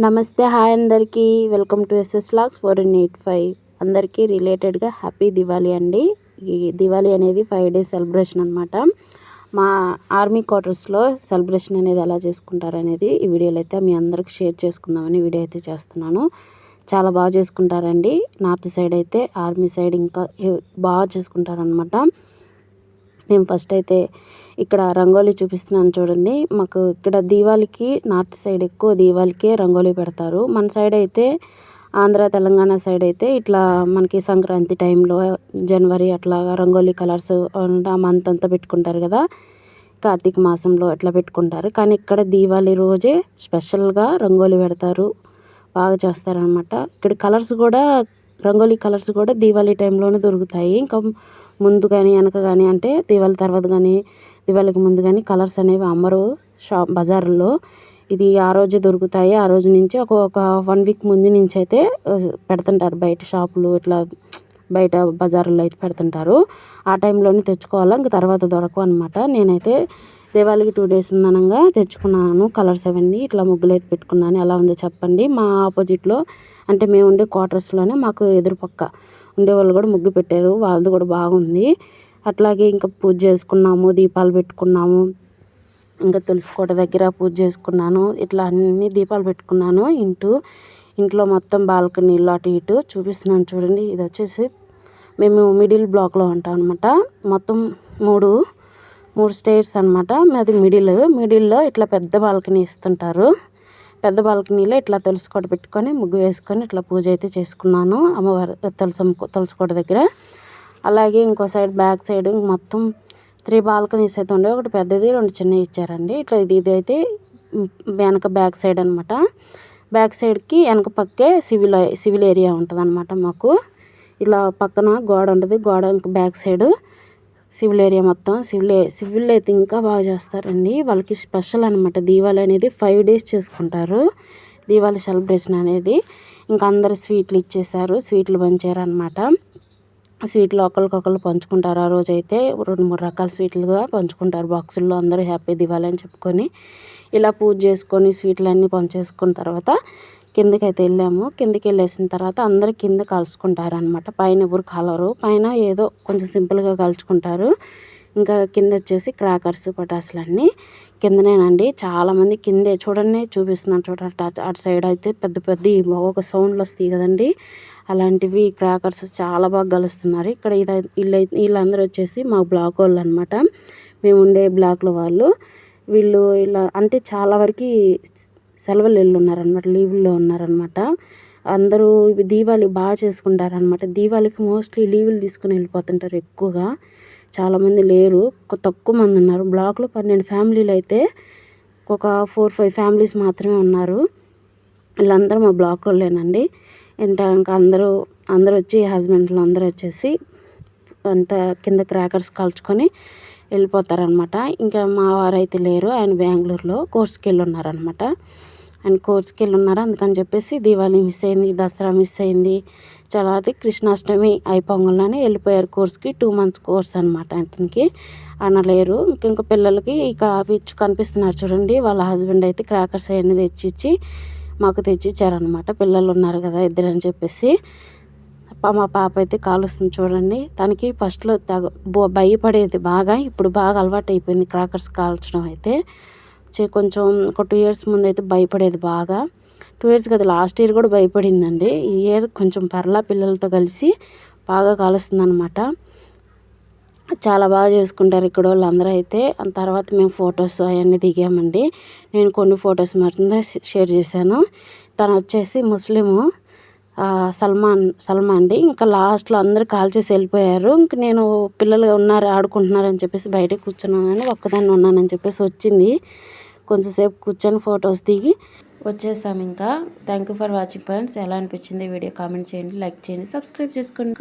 నమస్తే హాయ్ అందరికీ. Welcome to SS lax four in eight five. అందరికీ రిలేటెడ్గా హ్యాపీ దివాళీ అండి. ఈ దివాళీ అనేది ఫైవ్ డేస్ సెలబ్రేషన్ అనమాట మా ఆర్మీ క్వార్టర్స్లో సెలబ్రేషన్ అనేది ఎలా చేసుకుంటారు అనేది ఈ వీడియోలో అయితే మీ అందరికి షేర్ చేసుకుందామని వీడియో అయితే చేస్తున్నాను. చాలా బాగా చేసుకుంటారండి. నార్త్ సైడ్ అయితే ఆర్మీ సైడ్ ఇంకా బాగా చేసుకుంటారనమాట నేను ఫస్ట్ అయితే ఇక్కడ రంగోలీ చూపిస్తున్నాను చూడండి. మాకు ఇక్కడ దీవాళికి నార్త్ సైడ్ ఎక్కువ దీవాళికే రంగోలీ పెడతారు. మన సైడ్ అయితే ఆంధ్ర తెలంగాణ సైడ్ అయితే ఇట్లా మనకి సంక్రాంతి టైంలో జనవరి అట్లాగా రంగోలీ కలర్స్ ఆ మంత్ అంతా పెట్టుకుంటారు కదా. కార్తీక మాసంలో అట్లా పెట్టుకుంటారు. కానీ ఇక్కడ దీవాళి రోజే స్పెషల్గా రంగోలీ పెడతారు. బాగా చేస్తారనమాట ఇక్కడ కలర్స్ కూడా రంగోలీ కలర్స్ కూడా దీవాళీ టైంలోనే దొరుకుతాయి. ఇంకా ముందు కానీ వెనక కానీ అంటే దీవాళి తర్వాత కానీ దివాళికి ముందు కానీ కలర్స్ అనేవి అమ్మరు షాప్ బజార్లో. ఇది ఆ రోజే దొరుకుతాయి. ఆ రోజు నుంచి ఒక ఒక వన్ వీక్ ముందు నుంచి అయితే పెడుతుంటారు బయట షాపులు ఇట్లా బయట బజార్లో అయితే పెడుతుంటారు. ఆ టైంలోనే తెచ్చుకోవాలి ఇంకా తర్వాత దొరకవు అనమాట నేనైతే దివాళికి టూ డేస్ ఉందనంగా తెచ్చుకున్నాను కలర్స్ అవన్నీ ఇట్లా ముగ్గులు అయితే పెట్టుకున్నాను. ఎలా ఉందో చెప్పండి. మా ఆపోజిట్లో అంటే మేము ఉండే క్వార్టర్స్లోనే మాకు ఎదురుపక్క ఉండేవాళ్ళు కూడా ముగ్గు పెట్టారు. వాళ్ళది కూడా బాగుంది. అట్లాగే ఇంకా పూజ చేసుకున్నాము దీపాలు పెట్టుకున్నాము. ఇంకా తులసికోట దగ్గర పూజ చేసుకున్నాను. ఇట్లా అన్ని దీపాలు పెట్టుకున్నాను ఇంటూ. ఇంట్లో మొత్తం బాల్కనీలు అటు ఇటు చూపిస్తున్నాను చూడండి. ఇది వచ్చేసి మేము మిడిల్ బ్లాక్లో ఉంటాం అనమాట మొత్తం మూడు మూడు స్టేర్స్ అనమాట మాది మిడిల్. మిడిల్లో ఇట్లా పెద్ద బాల్కనీ ఇస్తుంటారు. పెద్ద బాల్కనీలో ఇట్లా తులసికోట పెట్టుకొని ముగ్గు వేసుకొని ఇట్లా పూజ అయితే చేసుకున్నాను అమ్మవారి తులసం తులసికోట దగ్గర. అలాగే ఇంకో సైడ్ బ్యాక్ సైడ్ మొత్తం త్రీ బాల్కనీస్ అయితే ఉండే. ఒకటి పెద్దది రెండు చిన్నవి ఇచ్చారండి. ఇట్లా ఇది ఇది అయితే వెనక బ్యాక్ సైడ్ అనమాట బ్యాక్ సైడ్కి వెనక పక్కే సివిల్ సివిల్ ఏరియా ఉంటుంది అనమాట మాకు. ఇలా పక్కన గోడ ఉంటుంది. గోడ ఇంక బ్యాక్ సైడ్. సివిల్ ఏరియా మొత్తం సివిల్ సివిల్ అయితే ఇంకా బాగా చేస్తారండి. వాళ్ళకి స్పెషల్ అనమాట దీవాళి అనేది ఫైవ్ డేస్ చేసుకుంటారు. దీవాళి సెలబ్రేషన్ అనేది. ఇంకా అందరు స్వీట్లు ఇచ్చేసారు స్వీట్లు పంచారు అనమాట స్వీట్లు ఒకరికొకరు పంచుకుంటారు. ఆ రోజు అయితే రెండు మూడు రకాల స్వీట్లుగా పంచుకుంటారు. బాక్సుల్లో అందరూ హ్యాపీ దివాళి అని చెప్పుకొని ఇలా పూజ చేసుకొని స్వీట్లన్నీ పంచేసుకున్న తర్వాత కిందకి అయితే వెళ్ళాము. కిందకి వెళ్ళేసిన తర్వాత అందరు కింద కలుసుకుంటారు అనమాట పైన ఎవరు కలరు. పైన ఏదో కొంచెం సింపుల్గా కలుచుకుంటారు. ఇంకా కింద వచ్చేసి క్రాకర్స్ పటాసులన్నీ కిందనేనండి. చాలామంది కిందే చూడండి చూపిస్తున్నాను చూడండి. అటు సైడ్ అయితే పెద్ద పెద్ద ఒక సౌండ్లు వస్తాయి కదండి. అలాంటివి క్రాకర్స్ చాలా బాగా కలుస్తున్నారు. ఇక్కడ ఇది వీళ్ళు వీళ్ళందరూ వచ్చేసి మా బ్లాక్ వాళ్ళు అనమాట మేము ఉండే బ్లాక్లో వాళ్ళు. వీళ్ళు ఇలా అంటే చాలా వరకు సెలవులు వెళ్ళున్నారనమాట లీవుల్లో ఉన్నారనమాట అందరూ దీవాళి బాగా చేసుకుంటారనమాట దీవాళికి మోస్ట్లీ లీవులు తీసుకుని వెళ్ళిపోతుంటారు ఎక్కువగా. చాలామంది లేరు తక్కువ మంది ఉన్నారు. బ్లాక్లో పన్నెండు ఫ్యామిలీలు అయితే ఒక ఫోర్ ఫైవ్ ఫ్యామిలీస్ మాత్రమే ఉన్నారు. వీళ్ళందరూ మా బ్లాక్ వాళ్ళేనండి. ఇంకా ఇంకా అందరూ అందరూ వచ్చి హస్బెండ్లు అందరూ వచ్చేసి అంత కింద క్రాకర్స్ కాల్చుకొని వెళ్ళిపోతారనమాట ఇంకా మా వారైతే లేరు ఆయన బెంగళూరులో కోర్సుకి వెళ్ళి ఉన్నారనమాట ఆయన కోర్స్కి వెళ్ళి ఉన్నారు అందుకని చెప్పేసి దీవాళి మిస్ అయింది దసరా మిస్ అయింది. తర్వాత కృష్ణాష్టమి అయిపోగానే వెళ్ళిపోయారు కోర్స్కి. టూ మంత్స్ కోర్స్ అనమాట అతనికి. అనలేరు. ఇంకా పిల్లలకి ఇక అవి కనిపిస్తున్నారు చూడండి. వాళ్ళ హస్బెండ్ అయితే క్రాకర్స్ అవన్నీ తెచ్చిచ్చి మాకు తెచ్చిచ్చారనమాట పిల్లలు ఉన్నారు కదా ఇద్దరని చెప్పేసి. మా పాప అయితే కాలుస్తుంది చూడండి. తనకి ఫస్ట్లో తగ భయపడేది బాగా. ఇప్పుడు బాగా అలవాటు అయిపోయింది క్రాకర్స్ కాల్చడం అయితే. కొంచెం ఒక టూ ఇయర్స్ ముందు అయితే భయపడేది బాగా. టూ ఇయర్స్ కదా లాస్ట్ ఇయర్ కూడా భయపడిందండి. ఈ ఇయర్ కొంచెం పర్లా పిల్లలతో కలిసి బాగా కాలుస్తుంది అనమాట చాలా బాగా చేసుకుంటారు ఇక్కడ వాళ్ళందరూ అయితే తర్వాత మేము ఫొటోస్ అవన్నీ దిగామండి. నేను కొన్ని ఫొటోస్ మాత్రమే షేర్ చేశాను. తను వచ్చేసి ముస్లిము సల్మాన్ సల్మాన్ అండి. ఇంకా లాస్ట్లో అందరూ కాల్ చేసి వెళ్ళిపోయారు. ఇంక నేను పిల్లలు ఉన్నారు ఆడుకుంటున్నారని చెప్పేసి బయట కూర్చున్నానని ఒక్కదాన్ని ఉన్నానని చెప్పేసి వచ్చింది. కొంచెంసేపు కూర్చొని ఫొటోస్ దిగి వచ్చేసాం ఇంకా. Thank you for watching friends ఎలా అనిపించింది వీడియో కామెంట్ చేయండి లైక్ చేయండి సబ్స్క్రైబ్ చేసుకోండి.